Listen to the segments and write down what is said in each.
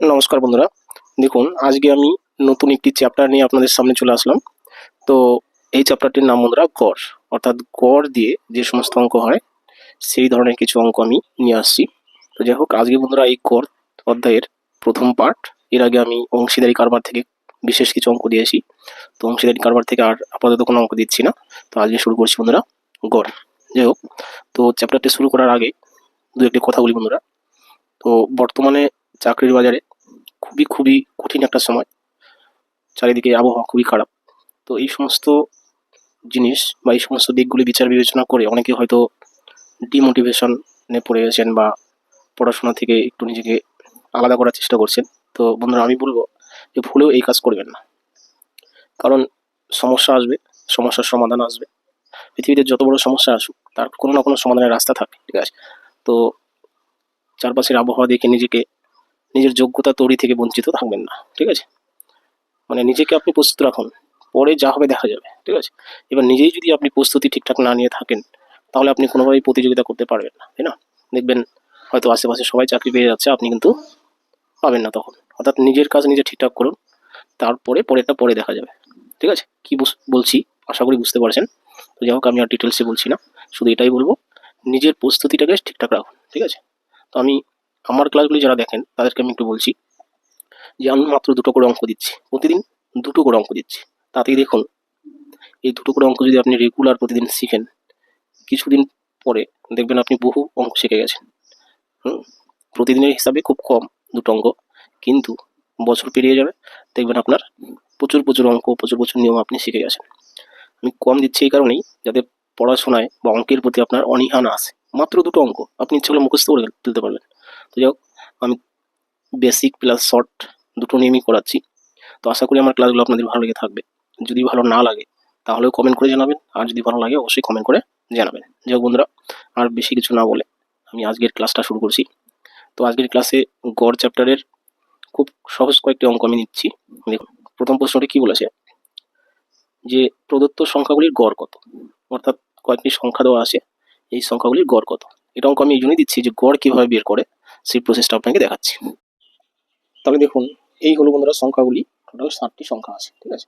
নমস্কার বন্ধুরা। দেখুন, আজকে আমি নতুন একটি চ্যাপ্টার নিয়ে আপনাদের সামনে চলে আসলাম। তো এই চ্যাপ্টারটির নাম বন্ধুরা, গড়। অর্থাৎ গড় দিয়ে যে সমস্ত অঙ্ক হয়, সেই ধরনের কিছু অঙ্ক আমি নিয়ে আসছি। তো যাই হোক, আজকে বন্ধুরা এই গড় অধ্যায়ের প্রথম পার্ট এর আগে আমি অংশীদারি কারবার থেকে বিশেষ কিছু অঙ্ক দিয়েছি তো অংশীদারি কারবার থেকে আর আপাতত কোনো অঙ্ক দিচ্ছি না। তো আজকে শুরু করছি বন্ধুরা, গড়। যাই হোক, তো চ্যাপ্টারটি শুরু করার আগে দু একটি কথা বলি বন্ধুরা। তো বর্তমানে চাকরির বাজারে খুবই খুবই কঠিন একটা সময়। চারিদিকে আবহাওয়া খুবই খারাপ। তো এই সমস্ত জিনিস বা এই সমস্ত দিকগুলি বিচার বিবেচনা করে অনেকে হয়তো ডিমোটিভেশনে পড়ে গেছেন বা পড়াশোনা থেকে একটু নিজেকে আলাদা করার চেষ্টা করছেন। তো বন্ধুরা, আমি বলব যে ভুলেও এই কাজ করবেন না। কারণ সমস্যা আসবে, সমস্যার সমাধান আসবে। পৃথিবীতে যত বড় সমস্যা আসুক, তার কোনো না কোনো সমাধানের রাস্তা থাকে, ঠিক আছে? তো চারপাশের আবহাওয়া দেখে নিজেকে নিজের যোগ্যতা তৈরি থেকে বঞ্চিত থাকবেন না, ঠিক আছে? মানে নিজেকে আপনি প্রস্তুত রাখুন, পরে যা হবে দেখা যাবে, ঠিক আছে? এবার নিজেই যদি আপনি প্রস্তুতি ঠিকঠাক না নিয়ে থাকেন, তাহলে আপনি কোনোভাবেই প্রতিযোগিতা করতে পারবেন না, তাই না? দেখবেন হয়তো আশেপাশে সবাই চাকরি পেয়ে যাচ্ছে, আপনি কিন্তু পাবেন না তখন। অর্থাৎ নিজের কাজ নিজে ঠিকঠাক করুন, তারপরে পরেরটা পরে দেখা যাবে, ঠিক আছে? কি বলছি? আশা করি বুঝতে পারছেন। তো যাই হোক, আমি আর ডিটেলসে বলছি না, শুধু এটাই বলব, নিজের প্রস্তুতিটাকে ঠিকঠাক রাখুন, ঠিক আছে? তো আমি আমার ক্লাসগুলি যারা দেখেন, তাদেরকে আমি একটু বলছি যে আমি মাত্র দুটো করে অঙ্ক দিচ্ছি। প্রতিদিন দুটো করে অঙ্ক দিচ্ছি। তাতেই দেখুন, এই দুটো করে অঙ্ক যদি আপনি রেগুলার প্রতিদিন শিখেন, কিছুদিন পরে দেখবেন আপনি বহু অঙ্ক শিখে গেছেন। প্রতিদিনের হিসাবে খুব কম দুটো অঙ্ক, কিন্তু বছর পেরিয়ে যাবে, দেখবেন আপনার প্রচুর প্রচুর অঙ্ক, প্রচুর প্রচুর নিয়ম আপনি শিখে গেছেন। আমি কম দিচ্ছি এই কারণেই যাতে পড়াশোনায় বা অঙ্কের প্রতি আপনার অনীহা না আসে। মাত্র দুটো অঙ্ক, আপনি ইচ্ছে করলে মুখস্থ করে তুলতে পারবেন। তো যাই আমি বেসিক প্লাস শর্ট দুটো নিয়মই করাচ্ছি। তো আশা করি আমার ক্লাসগুলো আপনাদের ভালো লেগে থাকবে। যদি ভালো না লাগে, তাহলেও কমেন্ট করে জানাবেন। আর যদি ভালো লাগে, অবশ্যই কমেন্ট করে জানাবেন। যাই বন্ধুরা, আর বেশি কিছু না বলে আমি আজকের ক্লাসটা শুরু করছি। তো আজকের ক্লাসে গড় চ্যাপ্টারের খুব সহজ কয়েকটি অঙ্ক আমি নিচ্ছি। দেখুন, প্রথম প্রশ্নটি কি বলেছে? যে প্রদত্ত সংখ্যাগুলির গড় কত? অর্থাৎ কয়েকটি সংখ্যা দেওয়া আছে, এই সংখ্যাগুলির গড় কত? এটা অঙ্ক আমি এই জন্যই দিচ্ছি যে গড় কীভাবে বের করে সেই প্রসেসটা আপনাকে দেখাচ্ছি। তাহলে দেখুন এই হলো বন্ধুরা সংখ্যাগুলি। টোটাল ষাটটি সংখ্যা আছে ঠিক আছে?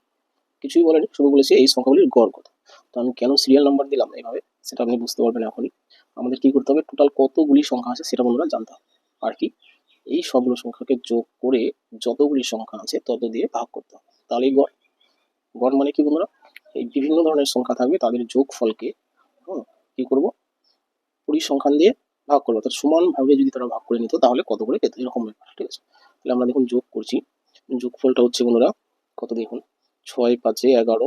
কিছুই বলেনি শুধু বলেছে এই সংখ্যাগুলির গড় কত। তো আমি কেন সিরিয়াল নাম্বার দিলাম এইভাবে সেটা আপনি বুঝতে পারবেন এখনই। আমাদের কি করতে হবে? টোটাল কতগুলি সংখ্যা আছে সেটা বন্ধুরা জানতে হবে। আর কি? এই সবগুলো সংখ্যাকে যোগ করে যতগুলি সংখ্যা আছে তত দিয়ে ভাগ করতে হবে। তাহলেই গড়। গড় মানে কি বন্ধুরা? এই বিভিন্ন ধরনের সংখ্যা থাকবে তাদের যোগ ফলকে হুম, কি করব? পরিসংখ্যান দিয়ে ভাগ করব অর্থাৎ সমানভাবে যদি তারা ভাগ করে নিত, তাহলে কত করে পেত? এরকম ব্যাপার, ঠিক আছে? তাহলে আমরা দেখুন যোগ করছি। যোগফলটা হচ্ছে বন্ধুরা, কত দেখুন? ছয় পাঁচে এগারো,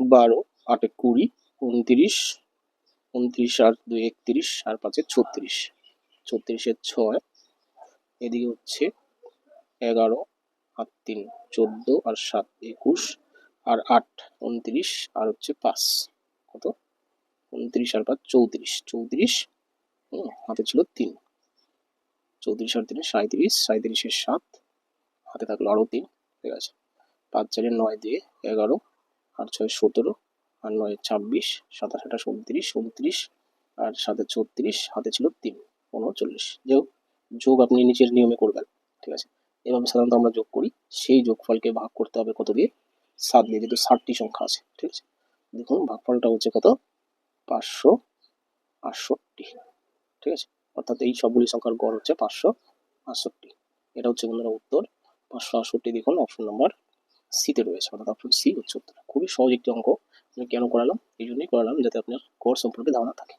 বারো, আটে কুড়ি, উনত্রিশ উনত্রিশ আর দুই একত্রিশ, আর পাঁচে ছত্রিশ। ছত্রিশের ছয়, এদিকে হচ্ছে এগারো আর তিন, চোদ্দ আর সাত, একুশ, আর আট, উনত্রিশ, আর হচ্ছে পাঁচ। কত? উনত্রিশ আর পাঁচ, চৌত্রিশ। চৌত্রিশ হাতে ছিল তিন। চৌত্রিশ আর তিনে সাঁত্রিশ সাঁত্রিশের সাত, হাতে থাকল আরও তিন, ঠিক আছে। পাঁচ চারে নয় দিয়ে এগারো আর ছয় সতেরো আর নয় ছাব্বিশ, সাতাশ আঠাশ উনত্রিশ উনত্রিশ আর সাথে ছত্রিশ, হাতে ছিল তিন উনচল্লিশ যোগ যোগ আপনি নিচের নিয়মে করবেন, ঠিক আছে। এভাবে সাধারণত আমরা যোগ করি, সেই যোগফলকে ভাগ করতে হবে কত দিয়ে? সাত দিয়ে, যেহেতু ষাটটি সংখ্যা আছে, ঠিক আছে। দেখুন, ভাগফলটা হচ্ছে কত? পাঁচশো আটষট্টি। ঠিক আছে? অর্থাৎ এই সবগুলি সংখ্যার গড় হচ্ছে পাঁচশো আটষট্টি। এটা হচ্ছে বন্ধুরা উত্তর। পাঁচশো আটষট্টি দেখুন অপশন নাম্বার সিতে রয়েছে। অর্থাৎ অপশন সি হচ্ছে উত্তর। খুবই সহজ একটি অঙ্ক। আমি কেন করালাম? এই জন্যই করালাম যাতে আপনার গড় সম্পর্কে ধারণা থাকে।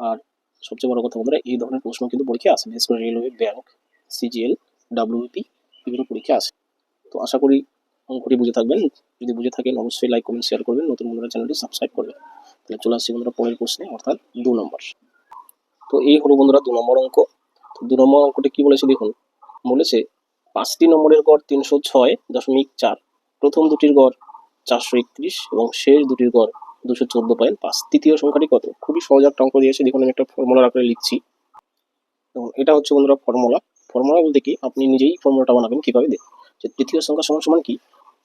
আর সবচেয়ে বড় কথা বন্ধুরা, এই ধরনের প্রশ্ন কিন্তু পরীক্ষা আসে বিশেষ করে রেলওয়ে, ব্যাংক, সিজিএল ডাব্লিউপি বিভিন্ন পরীক্ষা আসে। তো আশা করি অঙ্কটি বুঝে থাকবেন। যদি বুঝে থাকেন, অবশ্যই লাইক কমেন্ট শেয়ার করবেন। নতুন বন্ধুরা চ্যানেলটি সাবস্ক্রাইব করবেন। তাহলে চলে আসছি বন্ধুরা পরের প্রশ্নে, অর্থাৎ দু নম্বর। তো এই হলো বন্ধুরা দু নম্বর অঙ্ক। তো দু নম্বর অঙ্কটি কি বলেছে দেখুন? বলেছে, পাঁচটি নম্বরের গড় তিনশো ছয় দশমিক চার। প্রথম দুটির গড় চারশো একত্রিশ এবং শেষ দুটির গড় দুশো চোদ্দ পয়েন্ট পাঁচ। তৃতীয় সংখ্যাটি কত? খুবই সহজ একটা অঙ্ক দিয়েছে। দেখুন, আমি একটা ফর্মুলা আকারে লিখছি। এবং এটা হচ্ছে বন্ধুরা ফর্মুলা। ফর্মুলা বলতে কি? আপনি নিজেই ফর্মুলাটা বানাবেন কীভাবে দেখুন। যে তৃতীয় সংখ্যা সমান সমান কি?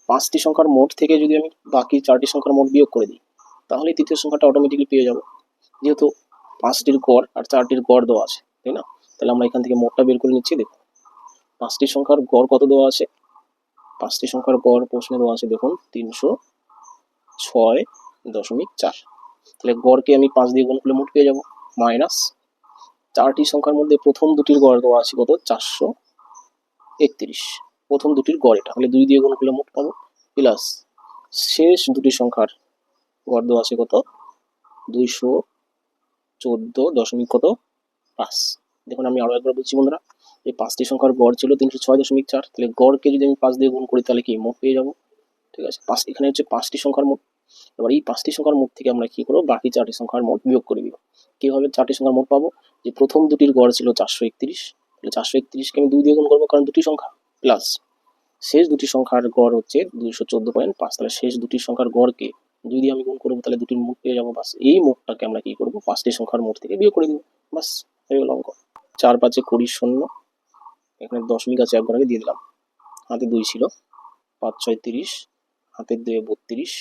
পাঁচটি সংখ্যার মোট থেকে যদি আমি বাকি চারটি সংখ্যার মোট বিয়োগ করে দিই, তাহলে তৃতীয় সংখ্যাটা অটোমেটিকলি পেয়ে যাব। যেহেতু পাঁচটির গড় আর চারটির গড় দেওয়া আছে, তাই না? তাহলে আমরা এখান থেকে মোটটা বের করে নিচ্ছি, দেখুন। পাঁচটি সংখ্যার গড় কত দেওয়া আছে? পাঁচটি সংখ্যার গড় প্রশ্নে দেওয়া আছে, দেখুন, তিনশো ছয় দশমিক চার। তাহলে গড়কে আমি পাঁচ দিয়ে গুণ করলে মোট পেয়ে যাব, মাইনাস চারটি সংখ্যার মধ্যে প্রথম দুটির গড় দেওয়া আছে কত? চারশো একত্রিশ। প্রথম দুটির গড় এটা, তাহলে দুই দিয়ে গুণ করলে মোট পাবো, প্লাস শেষ দুটি সংখ্যার গড় দেওয়া আছে কত? দুইশো চোদ্দ দশমিক কত? পাঁচ। দেখুন, আমি আরও একবার বলছি বন্ধুরা, এই পাঁচটি সংখ্যার গড় ছিল তিনশো ছয় দশমিক চার। তাহলে গড়কে যদি আমি পাঁচ দিয়ে গুণ করি, তাহলে কি মোট পেয়ে যাব? ঠিক আছে, পাঁচ, এখানে হচ্ছে পাঁচটি সংখ্যার মোট। এবার এই পাঁচটি সংখ্যার মোট থেকে আমরা কি করব? বাকি চারটি সংখ্যার মোট বিয়োগ করে দিব। কীভাবে চারটি সংখ্যার মোট পাবো? যে প্রথম দুটির গড় ছিল চারশো একত্রিশ, তাহলে চারশো একত্রিশকে আমি দুই দিয়ে গুণ করব, কারণ দুটি সংখ্যা প্লাস শেষ দুটি সংখ্যার গড় হচ্ছে দুইশো চোদ্দ পয়েন্ট পাঁচ, তাহলে শেষ দুটি সংখ্যার গড়কে দুই দিয়ে আমি গুণ করব, তাহলে দুটির মোট পেয়ে যাব। বাস এই মোটটাকে আমরা কি করব? পাঁচটি সংখ্যার মোট থেকে বিয়োগ করে দিব। বাস, হয়ে গেল অঙ্ক। চার পাঁচে কুড়ি শূন্য। এখানে দশমিক আছে, একবার আগে দিয়ে দিলাম। হাতে দুই ছিল, পাঁচ ছয় তিরিশ, হাতের দুয়ে বত্রিশ।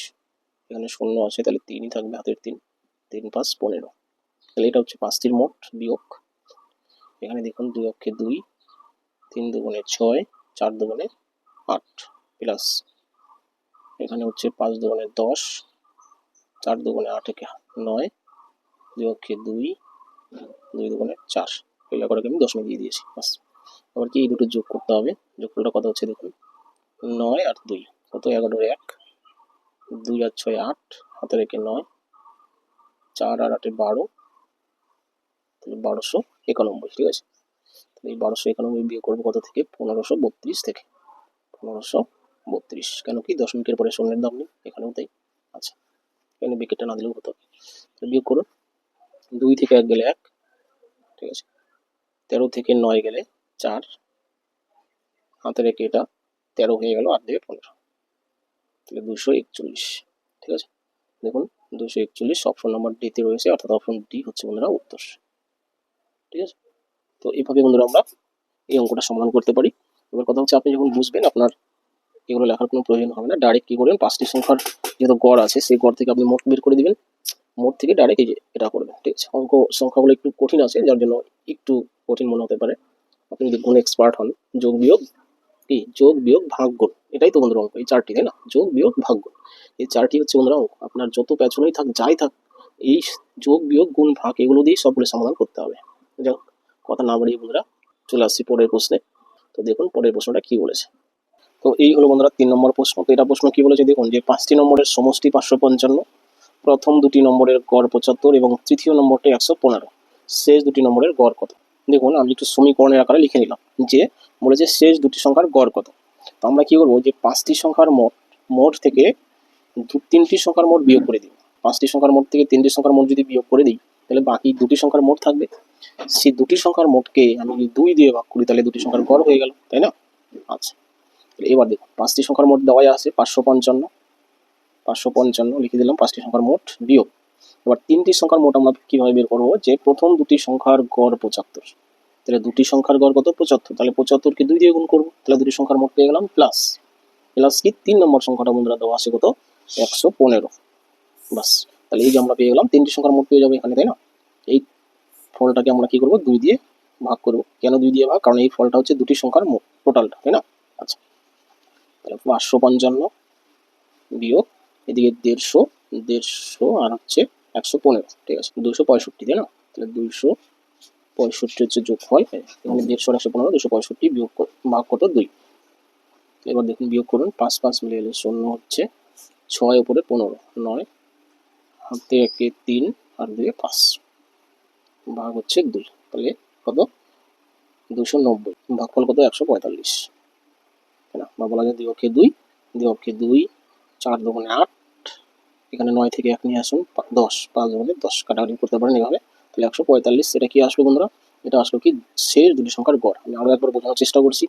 এখানে শূন্য আছে, তাহলে তিনই থাকবে হাতের তিন। তিন পাঁচ পনেরো। তাহলে এটা হচ্ছে পাঁচটির মোট বিয়োগ। এখানে দেখুন, দুই অক্ষে দুই, তিন দুগুণে ছয়, চার দুগুণে আট, প্লাস। এখানে হচ্ছে পাঁচ দুগুণে দশ চার দুগুণে আট একে নয় দুই অক্ষে দুই দুই দুগুণে চার। এগুলো করে আমি দশমিক দিয়ে দিয়েছি, বাস। আবার কি এই দুটো যোগ করতে হবে? যোগফলটা কত হচ্ছে দেখুন? নয় আর দুই। কত? এগারোর এক। দুই আর ছয় আট। হাতে রেখে নয়। চার আর আটে বারো। তাহলে বারোশো একানব্বই, ঠিক আছে? তাহলে এই বারোশো একানব্বই বিয়ে করব কত থেকে? পনেরোশো বত্রিশ থেকে। পনেরোশো বত্রিশ। কেন কি দশমিকের পরে শূন্যের দাম নেই, এখানেও তাই। আচ্ছা। এখানে বিকেটটা না দিলেও হতো। বিয়োগ করুন। দুই থেকে এক গেলে এক, ঠিক আছে? তেরো থেকে নয় গেলে চার হাতে রেখে এটা তেরো হয়ে গেল আট দিয়ে পনেরো। তাহলে দুশো একচল্লিশ, ঠিক আছে? দেখুন, দুশো একচল্লিশ অপশন নাম্বার ডিতে রয়েছে, অর্থাৎ অপশন ডি হচ্ছে বন্ধুরা উত্তর। ঠিক আছে? তো এইভাবে বন্ধুরা আমরা এই অঙ্কটা সমাধান করতে পারি। এবার কথা হচ্ছে আপনি যখন বুঝবেন আপনার এগুলো লেখার কোনো প্রয়োজন হবে না। ডাইরেক্ট কী করবেন? পাঁচটি সংখ্যার যেহেতু গড় আছে, সেই গড় থেকে আপনি মোট বের করে দিবেন। মোট থেকে ডাইরেক্ট এই এটা করবেন, ঠিক আছে? অঙ্ক সংখ্যাগুলো একটু কঠিন আছে, যার জন্য একটু কঠিন মনে হতে পারে। আপনি যদি গুণ এক্সপার্ট হন, যোগ বিয়োগ, কি? যোগ বিয়োগ ভাগ গুণ। এটাই তো বন্ধুরা অঙ্ক, এই চারটি, তাই না? যোগ বিয়োগ ভাগ গুণ। এই চারটি হচ্ছে বন্ধুরা অঙ্ক। আপনার যত পেছনেই থাক, যাই থাক, এই যোগ বিয়োগ গুণ ভাগ, এগুলো দিয়েই সবগুলো সমাধান করতে হবে। যাক কথা না বাড়িয়ে বন্ধুরা চলে আসছি পরের প্রশ্নে। তো দেখুন, পরের প্রশ্নটা কি বলেছে। তো এই হলো বন্ধুরা তিন নম্বর প্রশ্ন। তো এটা প্রশ্ন কি বলেছে? দেখুন যে পাঁচটি নম্বরের সমষ্টি পাঁচশো পঞ্চান্ন, প্রথম দুটি নম্বরের গড় পঁচাত্তর এবং তৃতীয় নম্বরটি একশো পনেরো। শেষ দুটি নম্বরের গড় কত? দেখুন, আমি একটু সমীকরণের আকারে লিখে নিলাম, যে বলেছে শেষ দুটি সংখ্যার গড় কত। তো আমরা কি করব? যে পাঁচটি সংখ্যার মোট মোট থেকে দু, তিনটি সংখ্যার মোট বিয়োগ করে দিই। পাঁচটি সংখ্যার মোট থেকে তিনটি সংখ্যার মোট যদি বিয়োগ করে দিই, তাহলে বাকি দুটি সংখ্যার মোট থাকবে। সেই দুটি সংখ্যার মোটকে আমি যদি দুই দিয়ে ভাগ করি, তাহলে দুটি সংখ্যার গড় হয়ে গেল, তাই না? আচ্ছা। এবার দেখুন, পাঁচটি সংখ্যার মোট দেওয়াই আছে, পাঁচশো পঞ্চান্ন। পাঁচশো পঞ্চান্ন লিখে দিলাম, পাঁচটি সংখ্যার মোট বিয়োগ। এবার তিনটি সংখ্যার মোট আমরা কীভাবে বের করব? যে প্রথম দুটি সংখ্যার গড় পঁচাত্তর। তাহলে দুটি সংখ্যার গড় কত? পঁচাত্তর। তাহলে পঁচাত্তরকে দুই দিয়ে গুণ করব, তাহলে দুটি সংখ্যার মোট পেয়ে গেলাম প্লাস প্লাস কি? তিন নম্বর সংখ্যাটা বন্ধুরা দেওয়া আছে কত? একশো পনেরো। বাস তাহলে এই যে আমরা পেয়ে গেলাম, তিনটি সংখ্যার মোট পেয়ে যাবে এখানে, তাই না? এই ফলটাকে আমরা কি করব? দুই দিয়ে ভাগ করব। কেন দুই দিয়ে ভাগ? কারণ এই ফলটা হচ্ছে দুটি সংখ্যার মোট টোটালটা তাই না? আচ্ছা। তাহলে পাঁচশো পঞ্চান্ন বিয়োগ এদিকে দেড়শো দেড়শো আর হচ্ছে একশো পনেরো, ঠিক আছে? দুশো পঁয়ষট্টি, তাই না? তাহলে দুইশো পঁয়ষট্টি হচ্ছে যোগফল এখানে দেড়শো একশো পনেরো, দুশো পঁয়ষট্টি বিয়োগ ভাগ কত দুই। এবার দেখুন, বিয়োগ করুন, পাঁচ পাঁচ মিলে এলে শূন্য হচ্ছে ছয় উপরে পনেরো, নয় হাতে একে তিন, আর দুয়ে পাঁচ, ভাগ হচ্ছে দুই, তাহলে কত? দুশো নব্বই, ভাগফল কত? একশো পঁয়তাল্লিশ। না, বা বলা যায় দুই অক্ষে দুই অক্ষে দুই, চার দোকানে আট, এখানে নয় থেকে নিয়ে আসুন দশ, পাঁচ দোকানে দশ কাটাকাটি করতে পারেন এভাবে। তাহলে একশো পঁয়তাল্লিশ, এটা কি আসলো বন্ধুরা? এটা আসলো কি শেষ দুটি সংখ্যার গড়। আমি আরও একবার বোঝানোর চেষ্টা করছি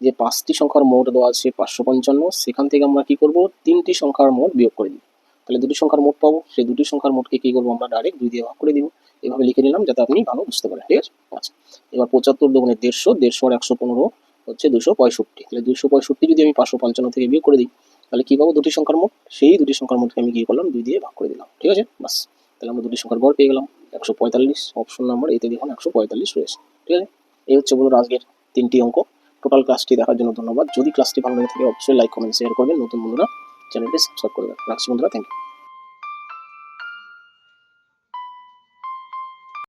যে পাঁচটি সংখ্যার মোট দেওয়া আছে পাঁচশো পঞ্চান্ন। সেখান থেকে আমরা কি করব? তিনটি সংখ্যার মোট বিয়োগ করে দিই তাহলে দুটি সংখ্যার মোট পাবো। সেই দুটি সংখ্যার মোটকে কি করব আমরা ডাইরেক্ট দুই দিয়ে ভাগ করে দিব। এভাবে লিখে নিলাম যাতে আপনি ভালো বুঝতে পারেন। ঠিক আছে? আচ্ছা এবার পঁচাত্তর দোকানে দেড়শো দেড়শো আর একশো পনেরো। হচ্ছে দুশো পঁয়ষট্টি। তাহলে দুশো পঁয়ষট্টি যদি আমি পাঁচশো পঞ্চান্ন থেকে বিয়োগ করে দিই, তাহলে কী পাবো? দুটি সংখ্যার মোট। সেই দুটি সংখ্যার মোটকে আমি কি করলাম? দুই দিয়ে ভাগ করে দিলাম। ঠিক আছে? বাস তাহলে আমরা দুটি সংখ্যার গড় পেয়ে গেলাম। একশো পঁয়তাল্লিশ অপশন নাম্বার এতে দেখুন একশো পঁয়তাল্লিশ রয়েছে। ঠিক আছে? এই হচ্ছে বলুন আজকের তিনটি অঙ্ক। টোটাল ক্লাসটি দেখার জন্য ধন্যবাদ। যদি ক্লাসটি ভালো লেগে থাকে, অবশ্যই লাইক কমেন্ট শেয়ার করবেন। নতুন বন্ধুরা, চ্যানেলটি সাবস্ক্রাইব করবেন রাখছি বন্ধুরা থ্যাংক ইউ